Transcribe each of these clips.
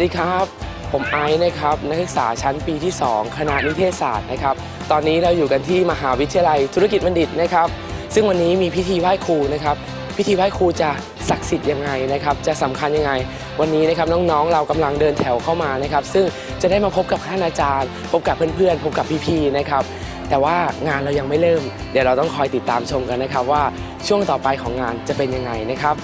วัสดีครับ ผมไอซ์นะครับ นักศึกษาชั้นปีที่ 2 คณะนิเทศศาสตร์นะครับ ตอนนี้เราอยู่กันที่มหาวิทยาลัยธุรกิจบัณฑิตนะครับ ซึ่งวันนี้มีพิธีไหว้ครูนะครับ พิธีไหว้ครูจะศักดิ์สิทธิ์ยังไงนะครับ จะสำคัญยังไง วันนี้นะครับน้องๆ เรากำลังเดินแถวเข้ามานะครับ ซึ่งจะได้มาพบกับท่านอาจารย์ พบกับเพื่อนๆ พบกับพี่ๆ นะครับ แต่ว่างานเรายังไม่เริ่ม เดี๋ยวเราต้องคอยติดตามชมกันนะครับว่าช่วงต่อไปของงานจะเป็นยังไงนะครับ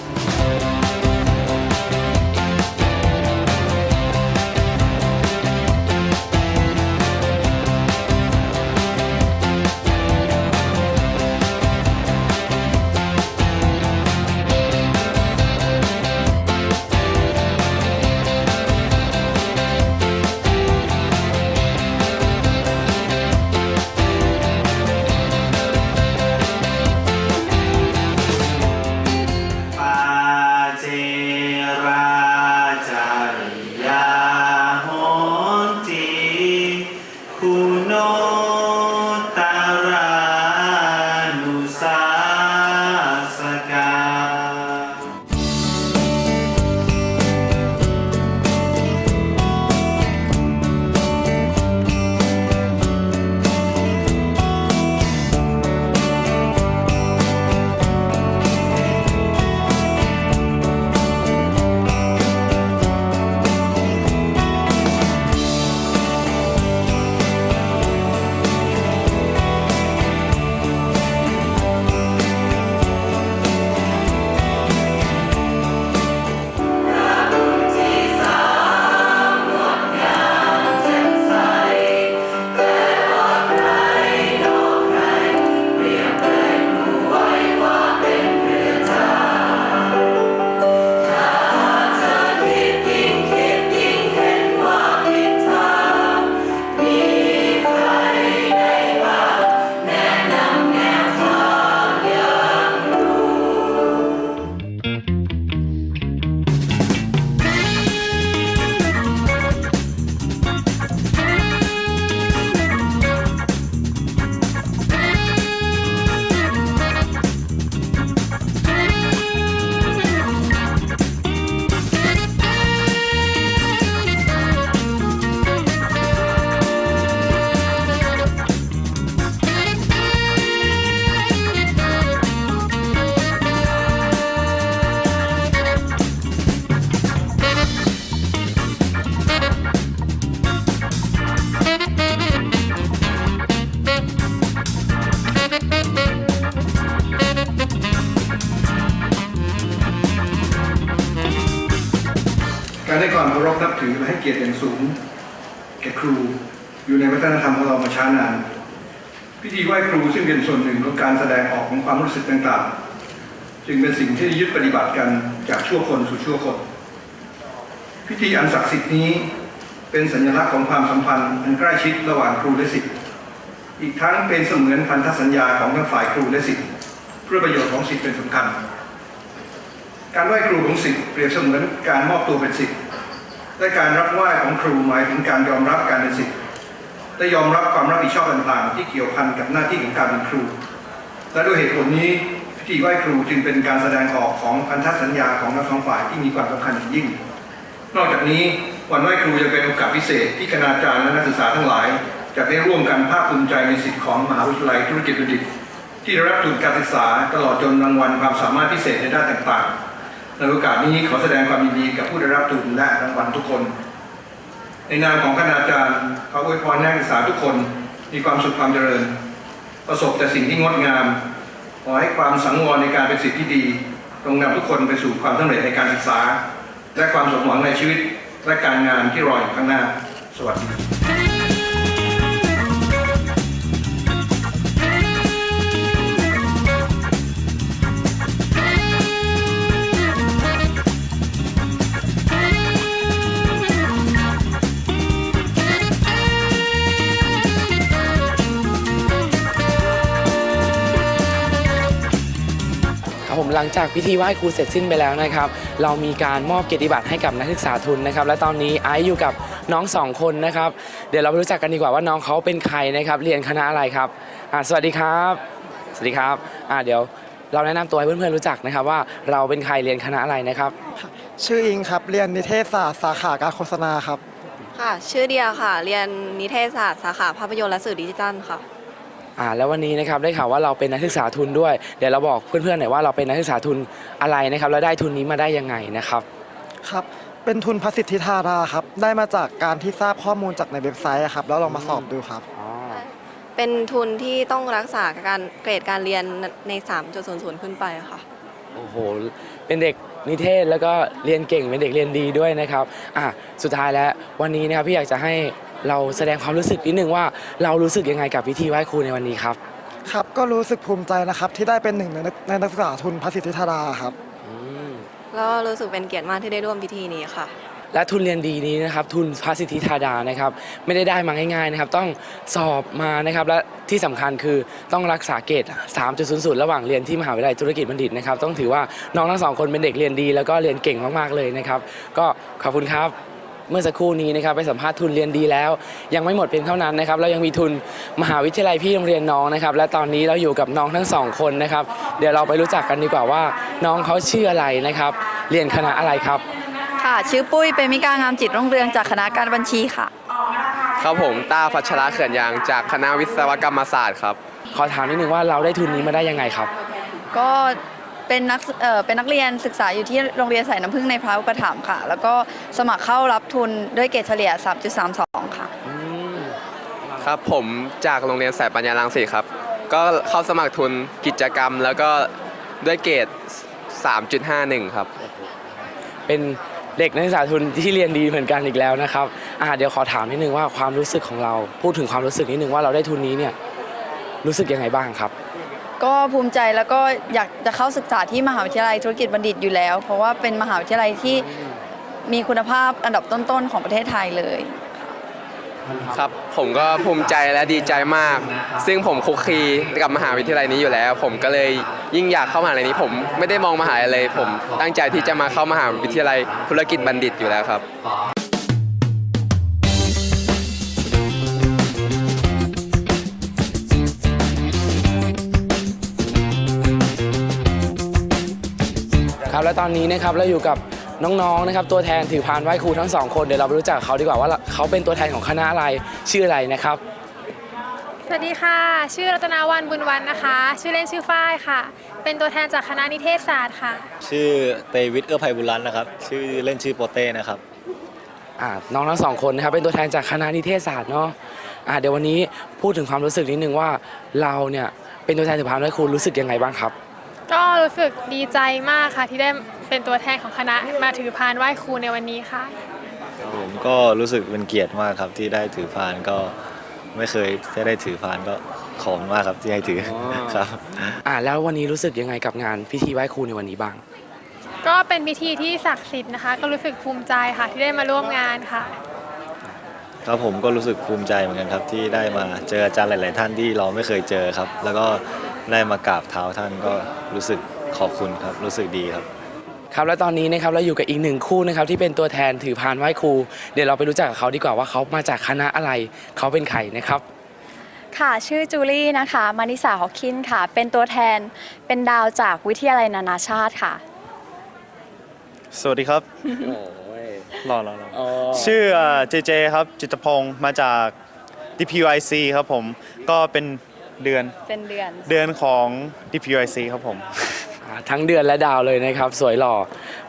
ถือและให้เกียรติอย่างสูง แก่ครูอยู่ในวัฒนธรรมของเรามาช้านาน พิธีไหว้ครูซึ่งเป็นส่วนหนึ่งของการแสดงออกของความรู้สึกต่างๆ จึงเป็นสิ่งที่ยึดปฏิบัติกันจากชั่วคนสู่ชั่วคน พิธีอันศักดิ์สิทธิ์นี้เป็นสัญลักษณ์ของความสัมพันธ์อันใกล้ชิดระหว่างครูและศิษย์อีกทั้งเป็นเสมือนพันธสัญญาของทั้งฝ่ายครูและศิษย์เพื่อประโยชน์ของศิษย์เป็นสำคัญ การไหว้ครูของศิษย์เปรียบเสมือนการมอบตัวเป็นศิษย์ และการรับไหว้ของครูหมายถึงการยอมรับการเป็นศิษย์และยอมรับความรับผิดชอบต่างๆ ที่เกี่ยวพันกับหน้าที่ของการเป็นครู และด้วยเหตุผลนี้พิธีไหว้ครูจึงเป็นการแสดงออกของพันธสัญญาของทั้งสองฝ่ายที่มีความสำคัญอย่างยิ่ง นอกจากนี้วันไหว้ครูยังเป็นโอกาสพิเศษที่คณาจารย์และนักศึกษาทั้งหลาย จะได้ร่วมกันภาคภูมิใจในสิทธิของมหาวิทยาลัยธุรกิจบัณฑิตที่ได้รับทุนการศึกษาตลอดจนรางวัลความสามารถพิเศษในด้านต่างๆ ในโอกาสนี้ขอแสดงความยินดีกับผู้ได้รับทุนและรางวัลทุกคน ในนามของคณาจารย์ขออวยพรนักศึกษาทุกคน มีความสุขความเจริญ ประสบแต่สิ่งที่งดงาม ขอให้ความสังวรในการเป็นสิทธิที่ดีจงนำทุกคนไปสู่ความสำเร็จในการศึกษา และความสมหวังในชีวิต และการงานที่รออยู่ข้างหน้า สวัสดี ผมหลังจากพิธีไหว้ครูเสร็จสิ้นไปแล้วนะครับ เรามีการมอบเกียรติบัตรให้กับนักศึกษาทุนนะครับ และตอนนี้ไอซ์อยู่กับน้องสองคนนะครับ เดี๋ยวเราไปรู้จักกันดีกว่าว่าน้องเขาเป็นใครนะครับ เรียนคณะอะไรครับอ่าสวัสดีครับ สวัสดีครับอ่าเดี๋ยวเราแนะนำตัวให้เพื่อนๆรู้จักนะครับ ว่าเราเป็นใครเรียนคณะอะไรนะครับค่ะชื่ออิงครับ เรียนนิเทศศาสตร์สาขาการโฆษณาครับ ค่ะ ชื่อเดียค่ะ เรียนนิเทศศาสตร์สาขาภาพยนตร์และสื่อดิจิทัลค่ะ อ่าแล้ววันนี้นะครับได้ข่าวว่าเราเป็นนักศึกษาทุนด้วย เดี๋ยวเราบอกเพื่อนๆหน่อยว่าเราเป็นนักศึกษาทุนอะไรนะครับแล้วได้ทุนนี้มาได้ยังไงนะครับ ครับ เป็นทุนพระสิทธิธาราครับ ได้มาจากการที่ทราบข้อมูลจากในเว็บไซต์อะครับ แล้วลองมาสอบดูครับอ๋อเป็นทุนที่ต้องรักษาการเกรดการเรียนใน 3.00 ขึ้นไปค่ะ โอ้โห เป็นเด็กนิเทศแล้วก็เรียนเก่งเป็นเด็กเรียนดีด้วยนะครับ อะ สุดท้ายแล้ววันนี้นะครับพี่อยากจะให้ เราแสดงความรู้สึกนิดนึงว่าเรารู้สึกยังไงกับพิธีไหว้ครูในวันนี้ครับครับก็รู้สึกภูมิใจนะครับที่ได้เป็นหนึ่งในนักในนักศึกษาทุนพระสิทธิธาราครับอืมแล้วรู้สึกเป็นเกียรติมากที่ได้ร่วมพิธีนี้ค่ะ และทุนเรียนดีนี้นะครับทุนพระสิทธิธาดานะครับไม่ได้ได้มาง่ายๆนะครับต้องสอบมานะครับและที่สำคัญคือต้องรักษาเกรด3.00 ระหว่างเรียนที่มหาวิทยาลัยธุรกิจบัณฑิตนะครับต้องถือว่าน้องทั้งสองคนเป็นเด็กเรียนดี แล้วก็เรียนเก่งมากๆเลยนะครับก็ขอบคุณครับ เมื่อสักครู่นี้นะครับไปสัมภาษณ์ทุนเรียนดีแล้ว ยังไม่หมดเพียงเท่านั้นนะครับเรายังมีทุนมหาวิทยาลัยพี่โรงเรียนน้องนะครับและตอนนี้เราอยู่กับน้องทั้งสองคนนะครับเดี๋ยวเราไปรู้จักกันดีกว่าว่า น้องเขาชื่ออะไรนะครับเรียนคณะอะไรครับ ค่ะ ชื่อปุ้ยเป็นมิกางามจิตรุ่งเรืองจากคณะการบัญชีค่ะ ครับผมต้าพัชระเขื่อนยางจากคณะวิศวกรรมศาสตร์ครับ ขอถามนิดนึงว่าเราได้ทุนนี้มาได้ยังไงครับ ก็ เป็นนักเอ่อเป็นนักเรียนศึกษาอยู่ที่โรงเรียนสายน้ำพึ่งในพระอุปถัมภ์ค่ะ แล้วก็สมัครเข้ารับทุนด้วยเกรดเฉลี่ย 3.32 ค่ะครับผมจากโรงเรียนสายปัญญาลังสิตครับ ก็เข้าสมัครทุนกิจกรรม แล้วก็ด้วยเกรด 3.51 ครับ เป็นเด็กนักศึกษาทุนที่เรียนดีเหมือนกันอีกแล้วนะครับอ่าเดี๋ยวขอถามนิดนึงว่าความรู้สึกของเรา พูดถึงความรู้สึกนิดนึงว่าเราได้ทุนนี้เนี่ยรู้สึกยังไงบ้างครับ ก็ภูมิใจแล้วก็อยากจะเข้าศึกษาที่มหาวิทยาลัยธุรกิจบัณฑิตอยู่แล้ว เพราะว่าเป็นมหาวิทยาลัยที่มีคุณภาพอันดับต้นๆของประเทศไทยเลย ครับ ผมก็ภูมิใจและดีใจมาก ซึ่งผมคุกคีกับมหาวิทยาลัยนี้อยู่แล้ว ผมก็เลยยิ่งอยากเข้ามหาลัยนี้ ผมไม่ได้มองมหาลัยเลย ผมตั้งใจที่จะมาเข้ามหาวิทยาลัยธุรกิจบัณฑิตอยู่แล้วครับ ตอนนี้นะครับเราอยู่กับน้องๆนะครับตัวแทนถือพานไหว้ครูทั้งสองคนเดี๋ยวเราไปรู้จักเขาดีกว่าว่าเขาเป็นตัวแทนของคณะอะไรชื่ออะไรนะครับสวัสดีค่ะ ชื่อรัตนาวันบุญวันนะคะ ชื่อเล่นชื่อฝ้ายค่ะ เป็นตัวแทนจากคณะนิเทศศาสตร์ค่ะ ชื่อเตวิทเอื้อไพบุญรัตน์นะครับ ชื่อเล่นชื่อโปเต้นะครับอ่าน้องทั้งสองคนนะครับเป็นตัวแทนจากคณะนิเทศศาสตร์เนาะอ่าเดี๋ยววันนี้พูดถึงความรู้สึกนิดนึงว่าเราเนี่ยเป็นตัวแทนถือพานไหว้ครูรู้สึกยังไงบ้างครับ ก็รู้สึกดีใจมากค่ะที่ได้เป็นตัวแทนของคณะมาถือพานไหว้ครูในวันนี้ค่ะ ผมก็รู้สึกเป็นเกียรติมากครับที่ได้ถือพานก็ไม่เคยจะได้ถือพานก็ขอบคุณมากครับที่ให้ถือออ ครับ อ่าแล้ววันนี้รู้สึกยังไงกับงานพิธีไหว้ครูในวันนี้บ้าง ก็เป็นพิธีที่ศักดิ์สิทธิ์นะคะ ก็รู้สึกภูมิใจค่ะที่ได้มาร่วมงานค่ะ ครับผมก็รู้สึกภูมิใจเหมือนกันครับที่ได้มาเจออาจารย์หลาย ๆ ท่านที่เราไม่เคยเจอครับ แล้วก็ ได้มากราบเท้าท่านก็รู้สึกขอบคุณครับ รู้สึกดีครับ ครับและตอนนี้นะครับเราอยู่กับอีกหนึ่งคู่นะครับที่เป็นตัวแทนถือพานไหว้ครู เดี๋ยวเราไปรู้จักกับเขาดีกว่าว่าเขามาจากคณะอะไรเขาเป็นใครนะครับ ค่ะ ชื่อจูลี่นะคะมานิสาฮอกคินค่ะ เป็นตัวแทนเป็นดาวจากวิทยาลัยนานาชาติค่ะ สวัสดีครับรอรอรอชื่อเจเจครับจิตรพงศ์มาจาก DPYC ครับผมก็เป็น เดือนเป็นเดือนเดือนของ DPYC ครับผม อ่าทั้งเดือนและดาวเลยนะครับ สวยหล่อ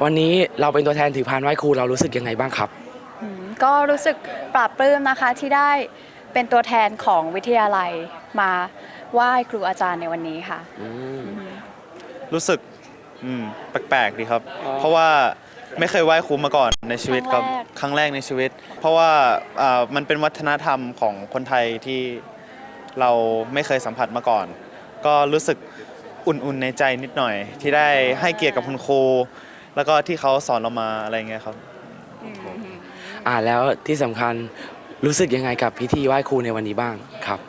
วันนี้เราเป็นตัวแทนถือพานไหว้ครูเรารู้สึกยังไงบ้างครับก็รู้สึกปลาบปลื้มนะคะที่ได้เป็นตัวแทนของวิทยาลัยมาไหว้ครูอาจารย์ในวันนี้ค่ะ รู้สึกอืมแปลกๆดีครับเพราะว่าไม่เคยไหว้ครูมาก่อนในชีวิตครับครั้งแรกในชีวิต เพราะว่าอ่ามันเป็นวัฒนธรรมของคนไทยที่ เราไม่เคยสัมผัสมาก่อน ก็รู้สึกอุ่นๆในใจนิดหน่อย ที่ได้ให้เกียรติกับคุณครูแล้วก็ที่เขาสอนเรามาอะไรเงี้ยครับ อ่าแล้วที่สำคัญรู้สึกยังไงกับพิธีไหว้ครูในวันนี้บ้างครับ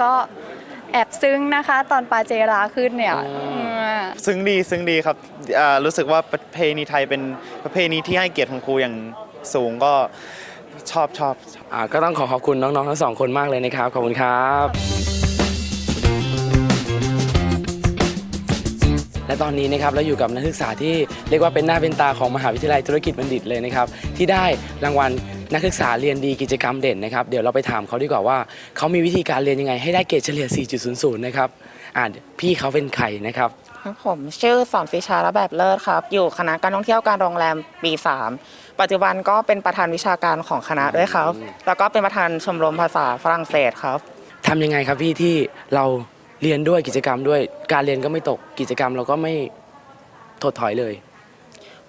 ก็แอบซึ้งนะคะ ตอนปาเจราขึ้นเนี่ยอ๋อมซึ้งดีซึ้งดีครับอ่ารู้สึกว่าประเพณีไทยเป็นประเพณีที่ให้เกียรติคุณครูอย่างสูงก็ ชอบชอบอ่าก็ต้องขอขอบคุณน้องๆทั้งสองคนมากเลยนะครับ ขอบคุณครับ และตอนนี้นะครับเราอยู่กับนักศึกษาที่เรียกว่าเป็นหน้าเป็นตาของมหาวิทยาลัยธุรกิจบัณฑิตเลยนะครับ ที่ได้รางวัลนักศึกษาเรียนดีกิจกรรมเด่นนะครับ เดี๋ยวเราไปถามเขาดีกว่าว่าเขามีวิธีการเรียนยังไงให้ได้เกรดเฉลี่ย 4.00 นะครับอ่าพี่เขาเป็นใครนะครับ ครับผมชื่อสอนฟิชาระแบบเลิศครับ อยู่คณะการท่องเที่ยวการโรงแรมปี 3 ปัจจุบันก็เป็นประธานวิชาการของคณะด้วยครับ แล้วก็เป็นประธานชมรมภาษาฝรั่งเศสครับทำยังไงครับพี่ที่เราเรียนด้วยกิจกรรมด้วยการเรียนก็ไม่ตกกิจกรรมเราก็ไม่ถดถอยเลย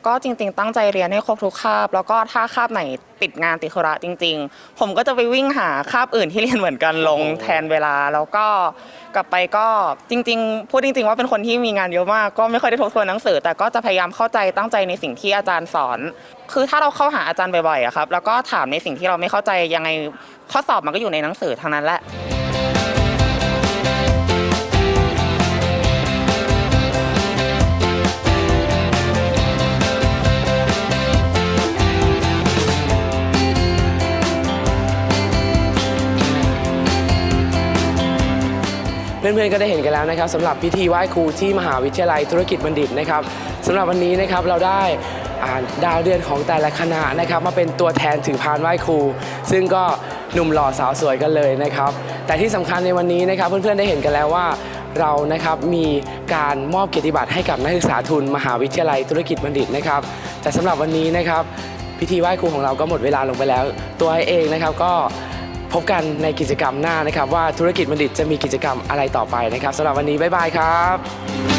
ก็จริง ๆ ตั้งใจเรียนให้ครบทุกคาบ แล้วก็ถ้าคาบไหนติดงานติดธุระจริง ๆ ผมก็จะไปวิ่งหาคาบอื่นที่เรียนเหมือนกันลงแทนเวลา แล้วก็กลับไปก็จริง ๆ พูดจริง ๆ ว่าเป็นคนที่มีงานเยอะมาก ก็ไม่ค่อยได้ทบทวนหนังสือ แต่ก็จะพยายามเข้าใจตั้งใจในสิ่งที่อาจารย์สอน คือถ้าเราเข้าหาอาจารย์บ่อยๆอะครับแล้วก็ถามในสิ่งที่เราไม่เข้าใจยังไงข้อสอบมันก็อยู่ในหนังสือทั้งนั้นแหละ พื่อนๆก็ได้เห็นกันแล้วนะครับสำหรับพิธีไหว้ครูที่มหาวิทยาลัยธุรกิจบัณฑิตนะครับสำหรับวันนี้นะครับเราได้ดาวเดือนของแต่ละคณะนะครับมาเป็นตัวแทนถือพานไหว้ครู ซึ่งก็หนุ่มหล่อสาวสวยกันเลยนะครับ แต่ที่สำคัญในวันนี้นะครับเพื่อนๆได้เห็นกันแล้วว่าเรานะครับมีการมอบเกียรติบัตรให้กับนักศึกษาทุน มหาวิทยาลัยธุรกิจบัณฑิตนะครับแต่สำหรับวันนี้นะครับพิธีไหว้ครูของเราก็หมดเวลาลงไปแล้ว ตัวไอเองนะครับก็ พบกันในกิจกรรมหน้านะครับ ว่าธุรกิจบัณฑิตจะมีกิจกรรมอะไรต่อไปนะครับสำหรับวันนี้บ๊ายบายครับ